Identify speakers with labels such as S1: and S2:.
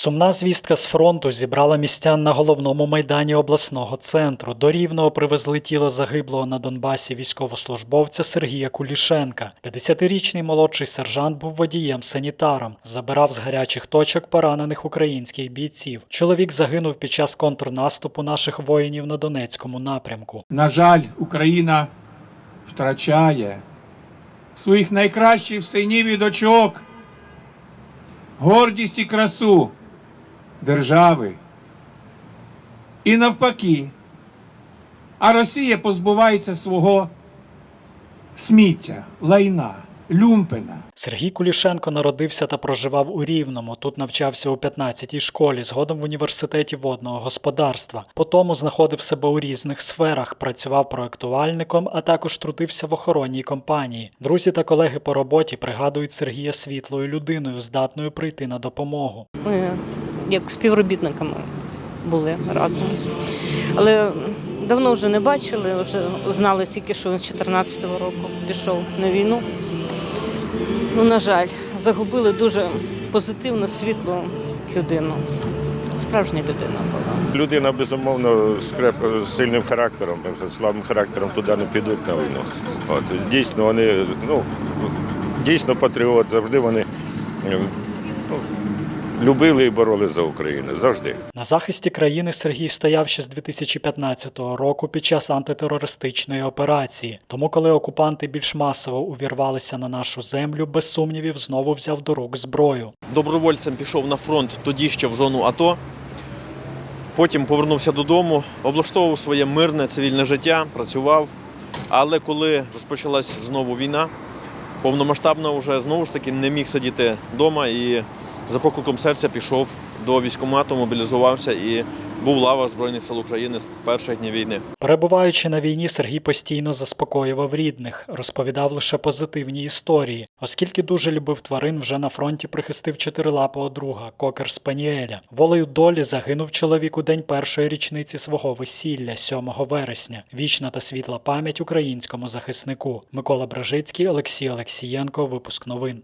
S1: Сумна звістка з фронту зібрала містян на головному майдані обласного центру. До Рівного привезли тіло загиблого на Донбасі військовослужбовця Сергія Кулішенка. 50-річний молодший сержант був водієм-санітаром, забирав з гарячих точок поранених українських бійців. Чоловік загинув під час контрнаступу наших воїнів на Донецькому напрямку.
S2: На жаль, Україна втрачає своїх найкращих синів і дочок, гордість і красу держави. І навпаки, а Росія позбувається свого сміття, лайна, люмпена.
S1: Сергій Кулішенко народився та проживав у Рівному. Тут навчався у 15-й школі, згодом в університеті водного господарства. Потому знаходив себе у різних сферах, працював проектувальником, а також трудився в охоронній компанії. Друзі та колеги по роботі пригадують Сергія світлою людиною, здатною прийти на допомогу.
S3: Як співробітниками були разом. Але давно вже не бачили, вже знали тільки, що він з 14-го року пішов на війну. Ну, на жаль, загубили дуже позитивну, світлу людину. Справжня людина була.
S4: Людина, безумовно, з з сильним характером, слабим характером туди не підуть на війну. От, дійсно, вони, ну, дійсно патріот, завжди вони ну, любили і боролись за Україну. Завжди.
S1: На захисті країни Сергій стояв ще з 2015 року під час антитерористичної операції. Тому, коли окупанти більш масово увірвалися на нашу землю, без сумнівів знову взяв до рук зброю.
S5: добровольцем пішов на фронт тоді ще в зону АТО. Потім повернувся додому, облаштовував своє мирне цивільне життя, працював. Але коли розпочалась знову війна, повномасштабна вже знову ж таки не міг сидіти вдома і за покликом серця пішов до військкомату, мобілізувався і був в лавах Збройних сил України з перших днів війни.
S1: Перебуваючи на війні, Сергій постійно заспокоював рідних, розповідав лише позитивні історії. Оскільки дуже любив тварин, вже на фронті прихистив чотирилапого друга Кокер Спаніеля. Волею долі загинув чоловік у день першої річниці свого весілля, 7 вересня. Вічна та світла пам'ять українському захиснику. Микола Бражицький, Олексій Олексієнко. Випуск новин.